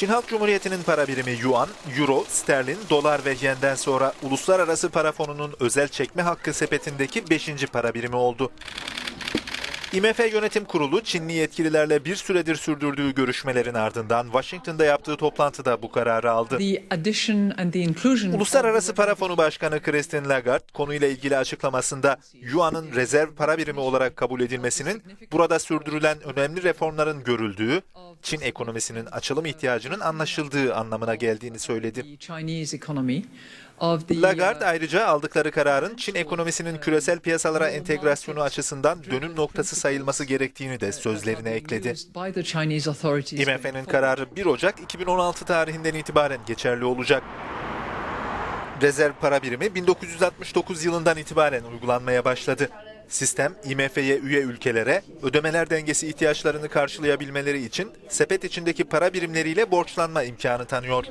Çin Halk Cumhuriyeti'nin para birimi yuan, euro, sterlin, dolar ve yenden sonra Uluslararası Para Fonu'nun özel çekme hakkı sepetindeki 5. para birimi oldu. IMF Yönetim Kurulu Çinli yetkililerle bir süredir sürdürdüğü görüşmelerin ardından Washington'da yaptığı toplantıda bu kararı aldı. Uluslararası Para Fonu Başkanı Christine Lagarde konuyla ilgili açıklamasında Yuan'ın rezerv para birimi olarak kabul edilmesinin burada sürdürülen önemli reformların görüldüğü, Çin ekonomisinin açılım ihtiyacının anlaşıldığı anlamına geldiğini söyledi. Lagarde ayrıca aldıkları kararın Çin ekonomisinin küresel piyasalara entegrasyonu açısından dönüm noktası sayılması gerektiğini de sözlerine ekledi. IMF'nin kararı 1 Ocak 2016 tarihinden itibaren geçerli olacak. Rezerv para birimi 1969 yılından itibaren uygulanmaya başladı. Sistem IMF'ye üye ülkelere ödemeler dengesi ihtiyaçlarını karşılayabilmeleri için sepet içindeki para birimleriyle borçlanma imkanı tanıyor.